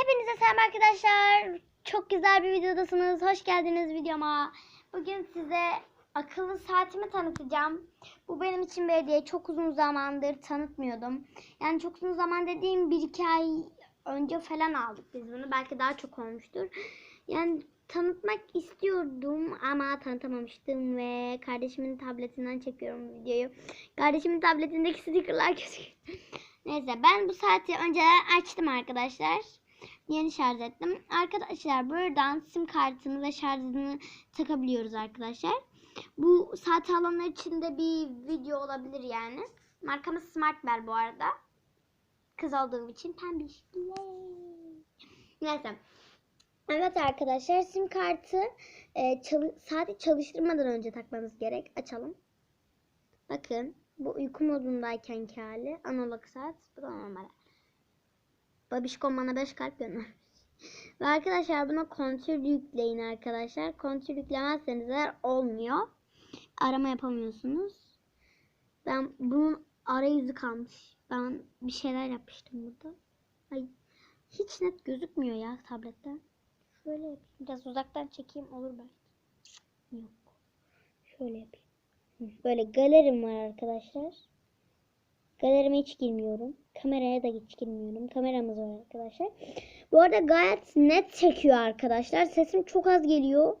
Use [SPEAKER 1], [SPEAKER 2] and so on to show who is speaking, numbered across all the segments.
[SPEAKER 1] Hepinize selam arkadaşlar. Çok güzel bir videodasınız. Hoş geldiniz videoma. Bugün size akıllı saatimi tanıtacağım. Bu benim için bir hediye. Çok uzun zamandır tanıtmıyordum. Yani çok uzun zaman dediğim bir iki ay önce falan aldık biz bunu. Belki daha çok olmuştur. Yani tanıtmak istiyordum ama tanıtamamıştım ve kardeşimin tabletinden çekiyorum videoyu. Kardeşimin tabletindeki stickerlar gözüküyor. Neyse ben bu saati önceden açtım arkadaşlar. Yeni şarj ettim. Arkadaşlar buradan sim kartını ve şarjını takabiliyoruz arkadaşlar. Bu saat alanlar içinde bir video olabilir yani. Markamız Smart Bell bu arada. Kız olduğum için pembiş. Neyse. Evet arkadaşlar sim kartı e, çalı- saati çalıştırmadan önce takmanız gerek. Açalım. Bakın bu uyku modundayken hali analog saat bu da normal. Babişkom bana 5 kalp göndermiş. Ve arkadaşlar buna kontür yükleyin arkadaşlar. Kontür yüklemezseniz eğer olmuyor. Arama yapamıyorsunuz. Ben bunun arayüzü kalmış. Ben bir şeyler yapmıştım burada. Ay hiç net gözükmüyor ya tabletten. Şöyle yapayım. Biraz uzaktan çekeyim olur belki. Yok. Şöyle yapayım. Böyle galerim var arkadaşlar. Galerime hiç girmiyorum. Kameraya da hiç girmiyorum. Kameramız var arkadaşlar. Bu arada gayet net çekiyor arkadaşlar. Sesim çok az geliyor.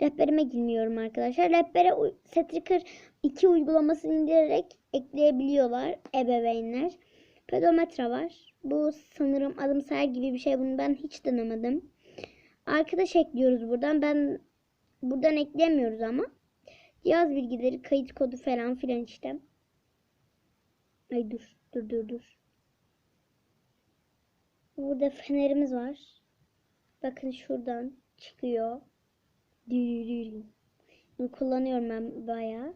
[SPEAKER 1] Rehberime girmiyorum arkadaşlar. Rehbere Setriker 2 uygulamasını indirerek ekleyebiliyorlar ebeveynler. Pedometre var. Bu sanırım adım sayar gibi bir şey. Bunu ben hiç denemedim. Arkadaş ekliyoruz buradan. Ben buradan eklemiyoruz ama. Cihaz bilgileri, kayıt kodu falan filan işte. Ay dur, dur, dur, dur. Burada fenerimiz var. Bakın şuradan çıkıyor. Dürürürüm. Bunu kullanıyorum ben bayağı.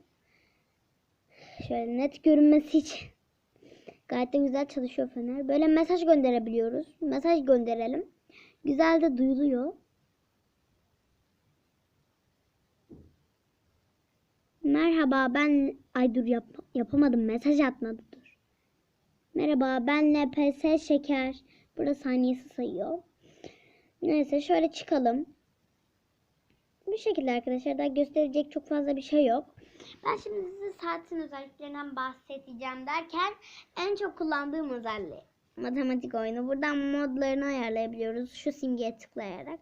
[SPEAKER 1] Şöyle net görünmesi için. Gayet de güzel çalışıyor fener. Böyle mesaj gönderebiliyoruz. Mesaj gönderelim. Güzel de duyuluyor. Merhaba ben ay dur yap, yapamadım mesaj atmadı dur. Merhaba ben LPS Şeker. Burada saniyesi sayıyor. Neyse şöyle çıkalım. Bu şekilde arkadaşlar daha gösterecek çok fazla bir şey yok. Ben şimdi size saatin özelliklerinden bahsedeceğim derken en çok kullandığım özelliği matematik oyunu. Buradan modlarını ayarlayabiliyoruz şu simgeye tıklayarak.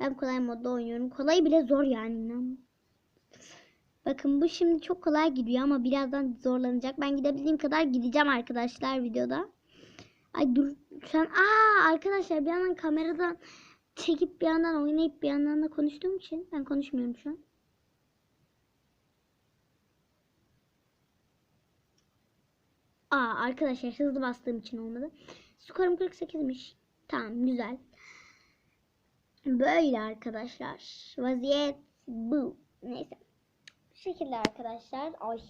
[SPEAKER 1] Ben kolay modda oynuyorum. Kolay bile zor yani inan. Bakın bu şimdi çok kolay gidiyor ama birazdan zorlanacak. Ben gidebildiğim kadar gideceğim arkadaşlar videoda. Ay dur an aa arkadaşlar bir yandan kameradan çekip bir yandan oynayıp bir yandan da konuştuğum için ben konuşmuyorum şu an. Aa arkadaşlar hızlı bastığım için olmadı. Skorum 48'miş. Tamam güzel. Böyle arkadaşlar. Vaziyet bu. Neyse. Bu şekilde arkadaşlar. Ay.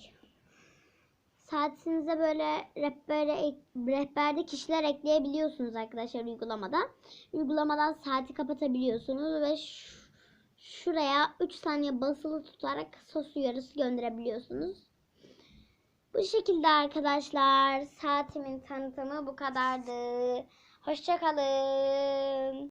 [SPEAKER 1] Saatinize böyle rehbere, rehberde kişiler ekleyebiliyorsunuz arkadaşlar uygulamadan. Uygulamadan saati kapatabiliyorsunuz ve şuraya 3 saniye basılı tutarak sos uyarısı gönderebiliyorsunuz. Bu şekilde arkadaşlar saatimin tanıtımı bu kadardı. Hoşçakalın.